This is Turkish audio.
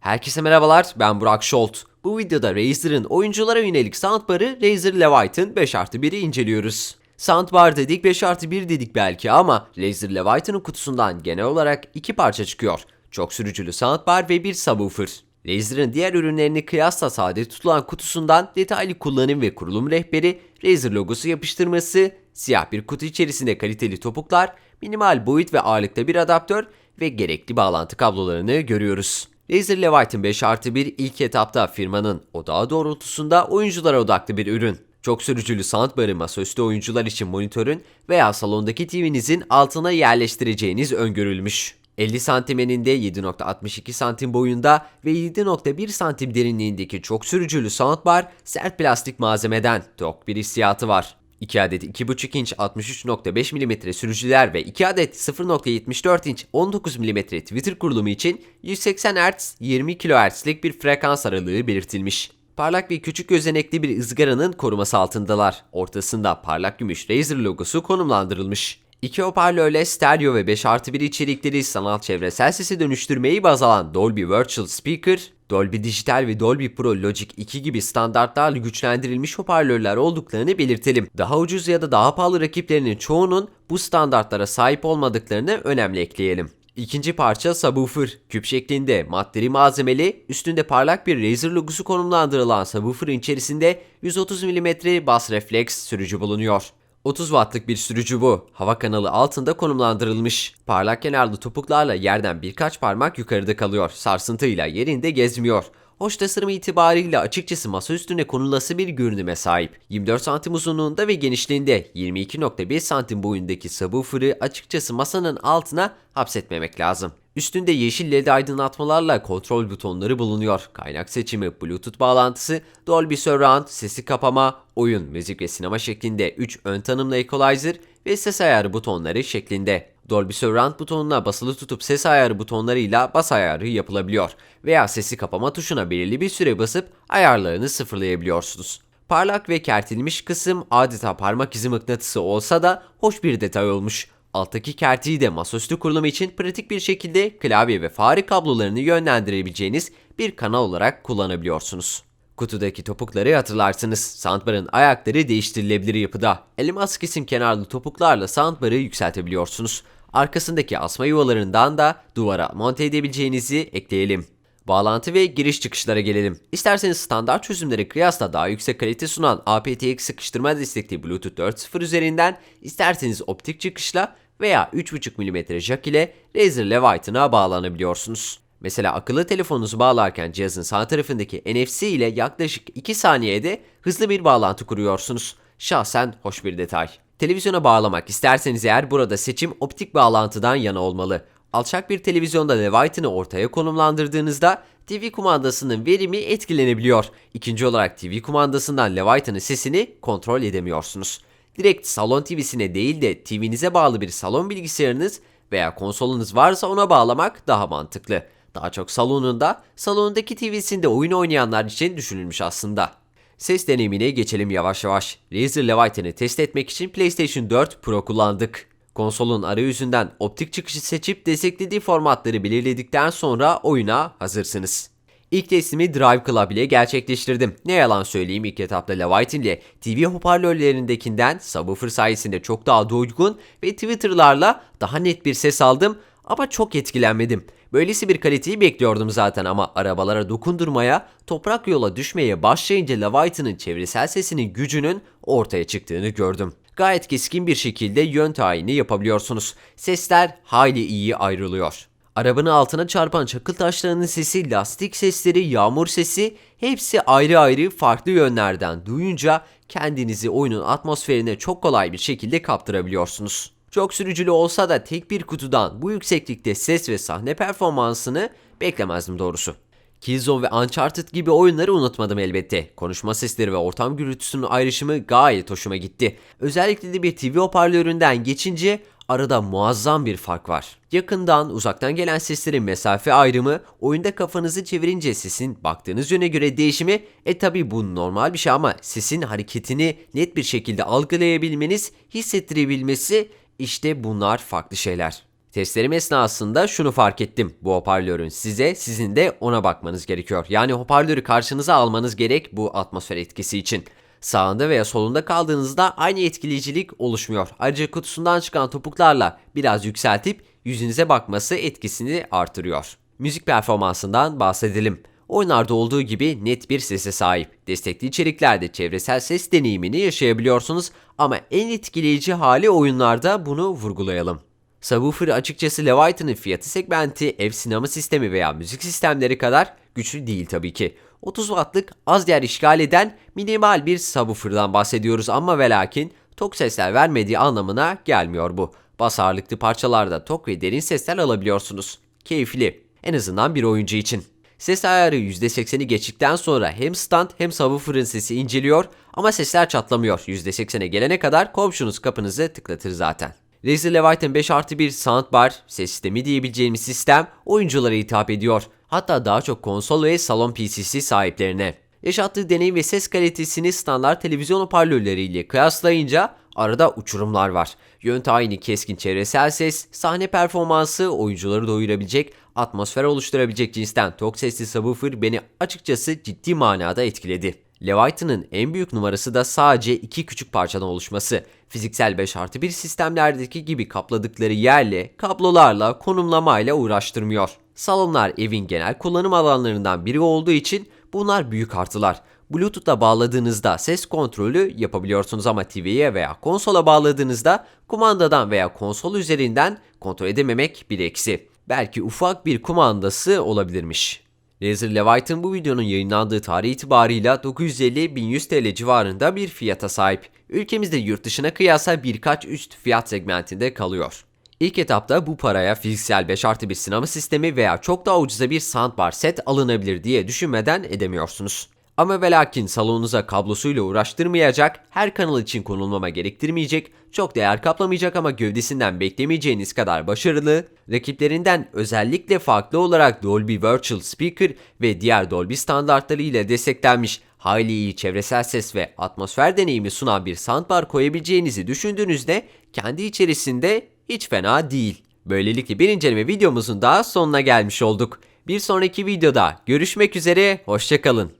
Herkese merhabalar, ben Burak Şolt. Bu videoda Razer'ın oyunculara yönelik soundbar'ı Razer Leviathan 5 artı 1'i inceliyoruz. Soundbar dedik 5 artı 1 dedik belki ama Razer Leviathan'ın kutusundan genel olarak iki parça çıkıyor. Çok sürücülü soundbar ve bir subwoofer. Razer'ın diğer ürünlerini kıyasla sade tutulan kutusundan detaylı kullanım ve kurulum rehberi, Razer logosu yapıştırması, siyah bir kutu içerisinde kaliteli topuklar, minimal boyut ve ağırlıkta bir adaptör ve gerekli bağlantı kablolarını görüyoruz. Razer Leviathan 5 artı 1 ilk etapta firmanın odağı doğrultusunda oyunculara odaklı bir ürün. Çok sürücülü soundbar'ı masaüstü oyuncular için monitörün veya salondaki TV'nizin altına yerleştireceğiniz öngörülmüş. 50 santim eninde 7.62 santim boyunda ve 7.1 santim derinliğindeki çok sürücülü soundbar sert plastik malzemeden tok bir hissiyatı var. 2 adet 2.5 inç 63.5 mm sürücüler ve 2 adet 0.74 inç 19 mm Twitter kurulumu için 180 Hz 20 kHz'lik bir frekans aralığı belirtilmiş. Parlak ve küçük gözenekli bir ızgaranın koruması altındalar. Ortasında parlak gümüş Razer logosu konumlandırılmış. İki hoparlörle stereo ve 5 artı 1 içerikleri sanal çevresel sesi dönüştürmeyi baz alan Dolby Virtual Speaker, Dolby Digital ve Dolby Pro Logic 2 gibi standartlarla güçlendirilmiş hoparlörler olduklarını belirtelim. Daha ucuz ya da daha pahalı rakiplerinin çoğunun bu standartlara sahip olmadıklarını önemli ekleyelim. İkinci parça subwoofer. Küp şeklinde mat deri malzemeli, üstünde parlak bir Razer logosu konumlandırılan subwoofer'ın içerisinde 130 mm bas refleks sürücü bulunuyor. 30 wattlık bir sürücü bu. Hava kanalı altında konumlandırılmış. Parlak kenarlı topuklarla yerden birkaç parmak yukarıda kalıyor. Sarsıntıyla yerinde gezmiyor. Hoş tasarımı itibariyle açıkçası masa üstüne konulası bir görünüme sahip. 24 santim uzunluğunda ve genişliğinde 22.1 santim boyundaki subwoofer'ı açıkçası masanın altına hapsetmemek lazım. Üstünde yeşil led aydınlatmalarla kontrol butonları bulunuyor. Kaynak seçimi, bluetooth bağlantısı, Dolby Surround, sesi kapama, oyun, müzik ve sinema şeklinde 3 ön tanımlı equalizer ve ses ayarı butonları şeklinde. Dolby Surround butonuna basılı tutup ses ayarı butonlarıyla bas ayarı yapılabiliyor veya sesi kapama tuşuna belirli bir süre basıp ayarlarını sıfırlayabiliyorsunuz. Parlak ve kertilmiş kısım adeta parmak izi mıknatısı olsa da hoş bir detay olmuş. Alttaki kertiği de masaüstü kurulumu için pratik bir şekilde klavye ve fare kablolarını yönlendirebileceğiniz bir kanal olarak kullanabiliyorsunuz. Kutudaki topukları hatırlarsınız. Soundbar'ın ayakları değiştirilebilir yapıda. Elmas kesim kenarlı topuklarla soundbar'ı yükseltebiliyorsunuz. Arkasındaki asma yuvalarından da duvara monte edebileceğinizi ekleyelim. Bağlantı ve giriş çıkışlara gelelim. İsterseniz standart çözümlere kıyasla daha yüksek kalite sunan aptX sıkıştırma destekli Bluetooth 4.0 üzerinden, isterseniz optik çıkışla veya 3.5 mm jack ile Razer Leviathan'a bağlanabiliyorsunuz. Mesela akıllı telefonunuzu bağlarken cihazın sağ tarafındaki NFC ile yaklaşık 2 saniyede hızlı bir bağlantı kuruyorsunuz. Şahsen hoş bir detay. Televizyona bağlamak isterseniz eğer burada seçim optik bağlantıdan yana olmalı. Alçak bir televizyonda Leviathan'ı ortaya konumlandırdığınızda TV kumandasının verimi etkilenebiliyor. İkinci olarak TV kumandasından Leviathan'ın sesini kontrol edemiyorsunuz. Direkt salon TV'sine değil de TV'nize bağlı bir salon bilgisayarınız veya konsolunuz varsa ona bağlamak daha mantıklı. Daha çok salonunda, salondaki TV'sinde oyun oynayanlar için düşünülmüş aslında. Ses deneyimine geçelim yavaş yavaş. Razer Leviathan'ı test etmek için PlayStation 4 Pro kullandık. Konsolun arayüzünden optik çıkışı seçip desteklediği formatları belirledikten sonra oyuna hazırsınız. İlk testimi Drive Club ile gerçekleştirdim. Ne yalan söyleyeyim ilk etapta Leviathan ile TV hoparlörlerindekinden subwoofer sayesinde çok daha doygun ve Twitter'larla daha net bir ses aldım ama çok etkilenmedim. Böylesi bir kaliteyi bekliyordum zaten ama arabalara dokundurmaya, toprak yola düşmeye başlayınca Leviathan'ın çevresel sesinin gücünün ortaya çıktığını gördüm. Gayet keskin bir şekilde yön tayini yapabiliyorsunuz. Sesler hayli iyi ayrılıyor. Arabanın altına çarpan çakıl taşlarının sesi, lastik sesleri, yağmur sesi hepsi ayrı ayrı farklı yönlerden duyunca kendinizi oyunun atmosferine çok kolay bir şekilde kaptırabiliyorsunuz. Çok sürücülü olsa da tek bir kutudan bu yükseklikte ses ve sahne performansını beklemezdim doğrusu. Killzone ve Uncharted gibi oyunları unutmadım elbette. Konuşma sesleri ve ortam gürültüsünün ayrışımı gayet hoşuma gitti. Özellikle de bir TV hoparlöründen geçince arada muazzam bir fark var. Yakından, uzaktan gelen seslerin mesafe ayrımı, oyunda kafanızı çevirince sesin baktığınız yöne göre değişimi, e tabi bu normal bir şey ama sesin hareketini net bir şekilde algılayabilmeniz, hissettirebilmesi işte bunlar farklı şeyler. Testlerim esnasında şunu fark ettim. Bu hoparlörün size, sizin de ona bakmanız gerekiyor. Yani hoparlörü karşınıza almanız gerek bu atmosfer etkisi için. Sağında veya solunda kaldığınızda aynı etkileyicilik oluşmuyor. Ayrıca kutusundan çıkan topuklarla biraz yükseltip yüzünüze bakması etkisini artırıyor. Müzik performansından bahsedelim. Oyunlarda olduğu gibi net bir sese sahip. Destekli içeriklerde çevresel ses deneyimini yaşayabiliyorsunuz ama en etkileyici hali oyunlarda bunu vurgulayalım. Subwoofer açıkçası Leviathan'ın fiyatı segmenti ev sinema sistemi veya müzik sistemleri kadar güçlü değil tabii ki. 30 wattlık az yer işgal eden minimal bir subwoofer'dan bahsediyoruz ama ve lakin tok sesler vermediği anlamına gelmiyor bu. Bas ağırlıklı parçalarda tok ve derin sesler alabiliyorsunuz. Keyifli. En azından bir oyuncu için. Ses ayarı %80'i geçtikten sonra hem stand hem subwoofer'ın sesi inceliyor ama sesler çatlamıyor. %80'e gelene kadar komşunuz kapınızı tıklatır zaten. Razer Leviathan 5 artı 1 soundbar, ses sistemi diyebileceğimiz sistem oyunculara hitap ediyor. Hatta daha çok konsol ve salon PC'si sahiplerine. Yaşattığı deneyim ve ses kalitesini standart televizyon hoparlörleriyle kıyaslayınca arada uçurumlar var. Yön tayini keskin çevresel ses, sahne performansı oyuncuları doyurabilecek, atmosfer oluşturabilecek cinsten tok sesli subwoofer beni açıkçası ciddi manada etkiledi. Leviathan'ın en büyük numarası da sadece iki küçük parçadan oluşması. Fiziksel 5 artı 1 sistemlerdeki gibi kapladıkları yerle, kablolarla, konumlamayla uğraştırmıyor. Salonlar evin genel kullanım alanlarından biri olduğu için bunlar büyük artılar. Bluetooth'la bağladığınızda ses kontrolü yapabiliyorsunuz ama TV'ye veya konsola bağladığınızda kumandadan veya konsol üzerinden kontrol edememek bir eksi. Belki ufak bir kumandası olabilirmiş. Razer Leviathan bu videonun yayınlandığı tarih itibarıyla 950-1100 TL civarında bir fiyata sahip. Ülkemizde yurt dışına kıyasla birkaç üst fiyat segmentinde kalıyor. İlk etapta bu paraya fiziksel 5 artı bir sinema sistemi veya çok daha ucuza bir soundbar set alınabilir diye düşünmeden edemiyorsunuz. Ama ve lakin salonunuza kablosuyla uğraştırmayacak, her kanal için konulmama gerektirmeyecek, çok değer kaplamayacak ama gövdesinden beklemeyeceğiniz kadar başarılı, rakiplerinden özellikle farklı olarak Dolby Virtual Speaker ve diğer Dolby standartları ile desteklenmiş hayli iyi çevresel ses ve atmosfer deneyimi sunan bir soundbar koyabileceğinizi düşündüğünüzde kendi içerisinde hiç fena değil. Böylelikle bir inceleme videomuzun daha sonuna gelmiş olduk. Bir sonraki videoda görüşmek üzere, hoşçakalın.